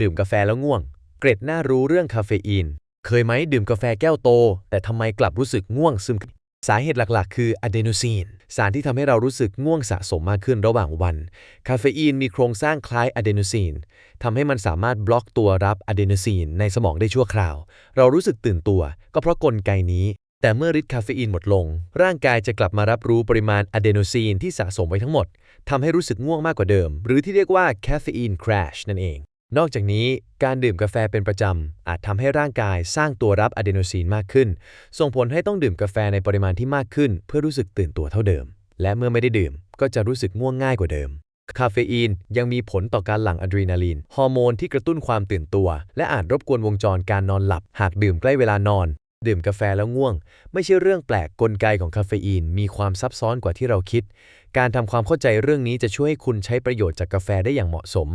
ดื่มกาแฟแล้วง่วง เกรดน่ารู้เรื่องคาเฟอีน เคยไหมดื่มกาแฟแก้วโต แต่ทำไมกลับรู้สึกง่วงซึม สาเหตุหลักๆ คืออะเดโนซีน สารที่ทำให้เรารู้สึกง่วงสะสมมากขึ้นระหว่างวัน คาเฟอีนมีโครงสร้างคล้ายอะเดโนซีนทำให้มันสามารถบล็อกตัวรับอะเดโนซีนในสมองได้ชั่วคราว เรารู้สึกตื่นตัว ก็เพราะกลไกนี้แต่เมื่อฤทธิ์คาเฟอีนหมดลง ร่างกายจะกลับมารับรู้ปริมาณอะเดโนซีนที่สะสมไว้ทั้งหมดทำให้รู้สึกง่วงมากกว่าเดิม หรือที่เรียกว่า caffeine crash นั่นเอง นอกจากนี้การดื่มกาแฟเป็นประจำ อาจทำให้ร่างกายสร้างตัวรับอะเดโนซีนมากขึ้น ส่งผลให้ต้องดื่มกาแฟในปริมาณที่มากขึ้น เพื่อรู้สึกตื่นตัวเท่าเดิม และเมื่อไม่ได้ดื่ม ก็จะรู้สึกง่วงง่ายกว่าเดิม คาเฟอีนยังมีผลต่อการหลั่งอะดรีนาลีน ฮอร์โมนที่กระตุ้นความตื่นตัว และอาจรบกวนวงจรการนอนหลับ หากดื่มใกล้เวลานอน ดื่มกาแฟแล้วง่วง ไม่ใช่เรื่องแปลกกลไกของคาเฟอีนมีความซับซ้อนกว่าที่เราคิด การทำความเข้าใจเรื่องนี้จะช่วยให้คุณใช้ประโยชน์จากกาแฟได้อย่างเหมาะสม